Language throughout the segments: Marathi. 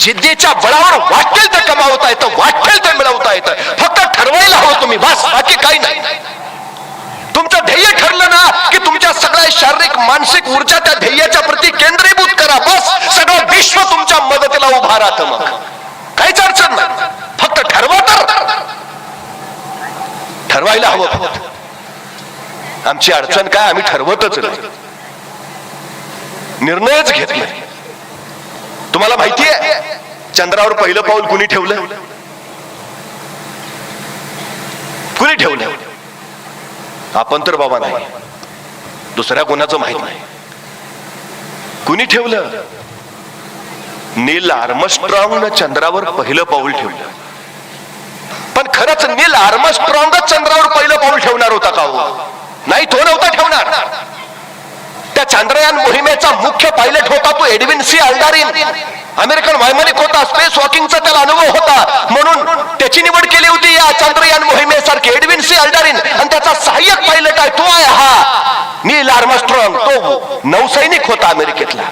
जिद्दीच्या बळावर वाटेल ते कमावता येतं वाटेल ते मिळवता येतं. फक्त ठरवायला हवं तुम्ही बस बाकी काही नाही. तुमचं ध्येय ठरलं ना की तुमच्या सगळ्या शारीरिक मानसिक ऊर्जा त्या ध्येयाच्या प्रती केंद्रीभूत करा बस. सगळं विश्व तुमच्या मदतीला उभा राहतं मग. काहीच अडचण नाही. फक्त ठरवा तर. ठरवायला हवं फक्त. आमची अडचण काय आम्ही ठरवतच नाही. निर्णयच घेत नाही. तुम्हाला माहितीये चंद्रावर पहिलं पाऊल कुणी ठेवलं? कुणी ठेवलं? आपण तर बाबा नाही. दुसऱ्या कोणाचं माहीत नाही. कुणी ठेवलं? नील आर्मस्ट्रॉंग चंद्रावर पहिलं पाऊल ठेवलं. पण खरंच नील आर्मस्ट्रॉंगच चंद्रावर पहिलं पाऊल ठेवणार होता का हो? नाही तो नव्हता ठेवणार. चांद्रयान मोहिमेचा मुख्य पायलट होता तो एडविन सी अल्डारिन अमेरिकन वैमानिक होता स्पेस वॉकिंगचा त्याला अनुभव होता. म्हणून त्याची निवड केली होती या चांद्रयान मोहिमेसारखी एडविन सी अल्डारिन आणि त्याचा सहाय्यक पायलट आहे तो आहे हा. Neil Armstrong. तो नौसैनिक होता अमेरिकेतला.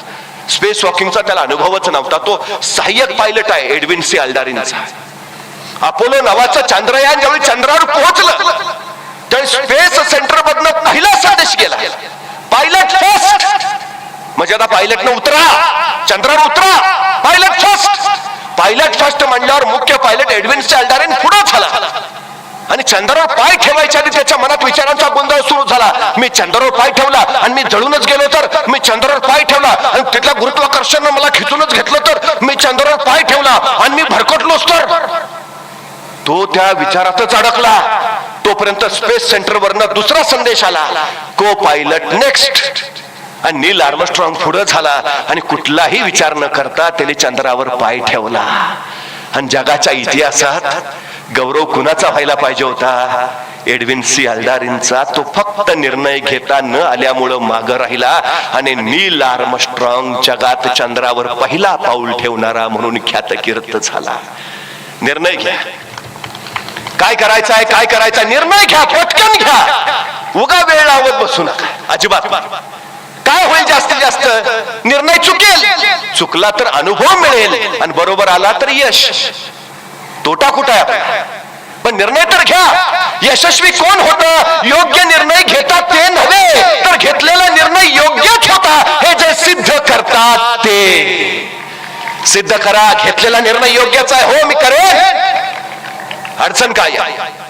स्पेस वॉकिंगचा त्याला अनुभवच नव्हता तो सहाय्यक पायलट आहे एडविन सी अल्डारिनचा अपोलो नावाचं चांद्रयान ज्यावेळी चंद्रावर पोहोचलं त्यावेळी स्पेस सेंटर मधनं पहिला संदेश गेला. पायलट म्हणजे आता पायलट न उतरा. चंद्रावर उतरा. पायलट फर्स्ट पायलट फर्स्ट म्हणल्यावर मुख्य पायलट एडविन अल्डारेन पुढे झाला. आणि चंद्रावर पाय ठेवायच्या आधी त्याच्या मनात विचारांचा गोंधळ सुरू झाला. मी चंद्रावर पाय ठेवला आणि मी जळूनच गेलो तर? मी चंद्रावर पाय ठेवला आणि तिथल्या गुरुत्वाकर्षण मला खिचूनच घेतलं तर? मी चंद्रावर पाय ठेवला आणि मी भरकटलोच तर? तो त्या विचारातच अडकला. तोपर्यंत स्पेस सेंटरवरनं दुसरा संदेश आला. को पायलट नेक्स्ट आणि नील आर्मस्ट्रॉंग पुढं झाला आणि कुठलाही विचार न करता त्याने चंद्रावर पाय ठेवला. आणि जगाच्या इतिहासात गौरव कुणाचा व्हायला पाहिजे होता? Edwin C. हलदारींचा तो फक्त निर्णय घेता न आल्यामुळं माग राहिला आणि नील आर्मस्ट्रॉंग जगात चंद्रावर पहिला पाऊल ठेवणारा म्हणून ख्यातकीर्त झाला. निर्णय घ्या. काय करायचं आहे काय करायचं निर्णय घ्या. पटकन घ्या. उगा वेळ लावत बसू नका. अजिबात. होईल जास्तीत जास्त. निर्णय चुकेल. चुकला तर अनुभव मिळेल. आणि बरोबर आला तर यश. तोटा कुठं आहे आपला? पण निर्णय तर घ्या. यशस्वी कोण होत? योग्य निर्णय घेतात ते नव्हे. तर घेतलेला निर्णय योग्यच होता. हे जे सिद्ध करतात ते. सिद्ध करा. घेतलेला निर्णय योग्यच आहे. हो मी करेन. अडचण काय आहे?